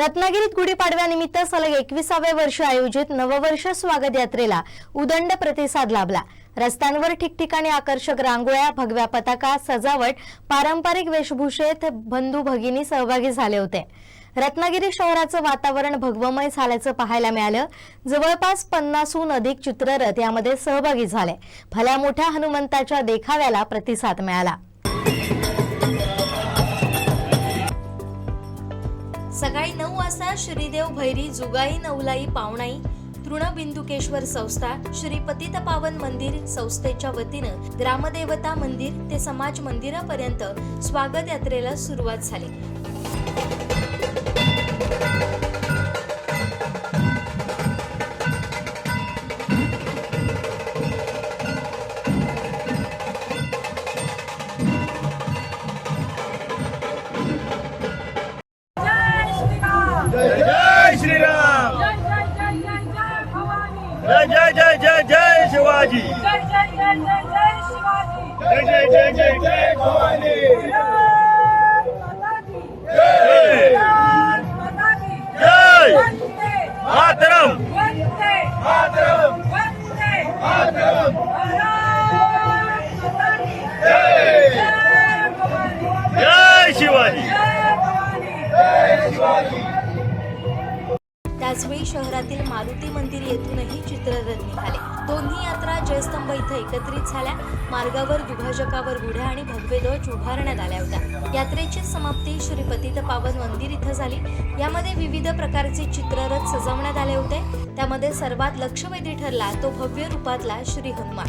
रत्नागिरीत गुढीपाडव्यानिमित्त सलग एकविसाव्या वर्षी आयोजित नववर्ष स्वागत यात्रेला उदंड प्रतिसाद लाभला. रस्त्यांवर ठिकठिकाणी आकर्षक रांगोळ्या भगव्या पताका सजावट पारंपरिक वेशभूषेत बंधू भगिनी सहभागी झाले होते. रत्नागिरी शहराचं वातावरण भगवमय झाल्याचं पाहायला मिळालं. जवळपास पन्नासहून अधिक चित्ररथ यामध्ये सहभागी झाले. भल्या मोठ्या हनुमंताच्या देखाव्याला प्रतिसाद मिळाला. सकाळी नऊ वाजता श्रीदेव भैरी जुगाई नवलाई पावणाई तृणबिंदुकेश्वर संस्था श्री पतित पावन मंदिर संस्थेच्या वतीनं ग्रामदेवता मंदिर ते समाज मंदिरापर्यंत स्वागत यात्रेला सुरुवात झाली. जय जय जय जय जय शिवाजी। जय जय जय जय जय शिवाजी। जय जय जय जय जय भवानी। जय जय। मातरम। मातरम। मातरम। त्याचवेळी शहरातील मारुती मंदिर येथूनही चित्ररथ निघाले. दोन्ही यात्रा जयस्तंभ इथं एकत्रित झाल्या. मार्गावर दुभाजकावर गुढ्या आणि भगवे ध्वज उभारण्यात आल्या होत्या. यात्रेची समाप्ती श्री पतित पावन मंदिर इथं झाली. यामध्ये विविध प्रकारचे चित्ररथ सजवण्यात आले होते. त्यामध्ये सर्वात लक्षवेधी ठरला तो भव्य रूपातला श्री हनुमान.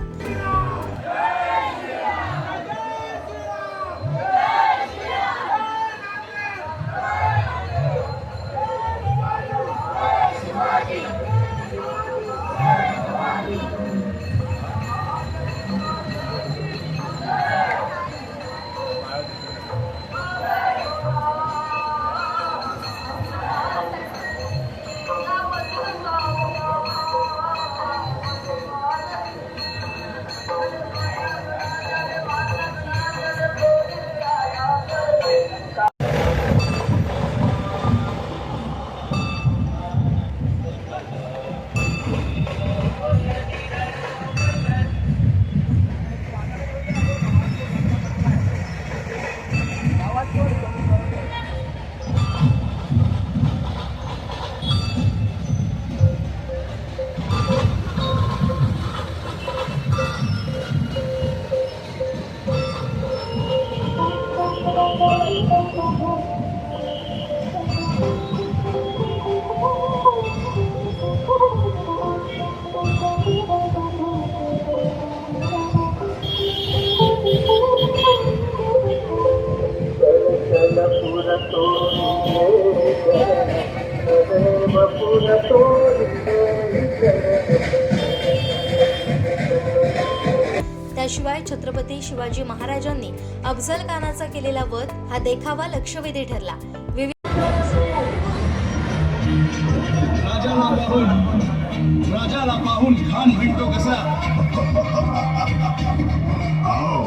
त्याशिवाय छत्रपती शिवाजी महाराजांनी अफजल खानाचा केलेला वध हा देखावा लक्षवेधी ठरला. विविध राजाला पाहून राजाला पाहून खान म्हणतो कसा? आओ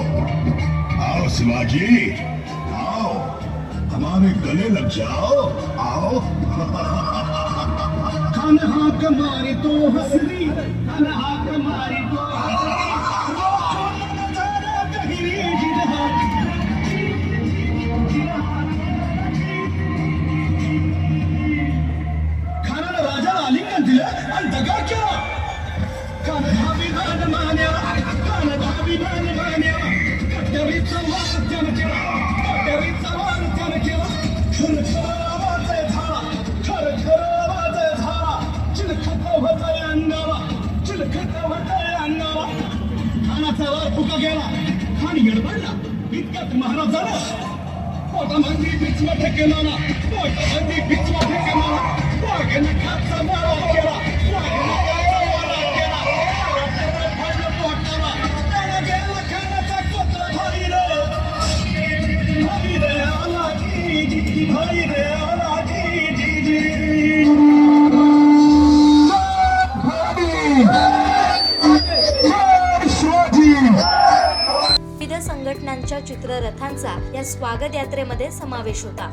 आओ शिवाजी आओ हमारे गले लग जाओ आओ. खान हाक मारे तो हसरी खान हाक खानाचा वार फुका गेला. खान गडबडला. इतक्यात महाराज झाला पोटामध्ये बिचवा ठेकेला पोटामध्ये बिचवा केला ना. चित्ररथांचा या स्वागत यात्रेमध्ये समावेश होता.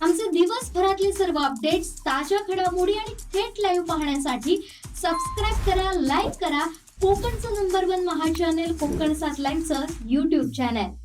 आमचे दिवसभरातले सर्व अपडेट्स ताज्या घडामोडी आणि थेट लाईव्ह पाहण्यासाठी सबस्क्राईब करा लाईक करा. कोकणचं नंबर वन महा कोकण सात युट्यूब चॅनल चॅनेल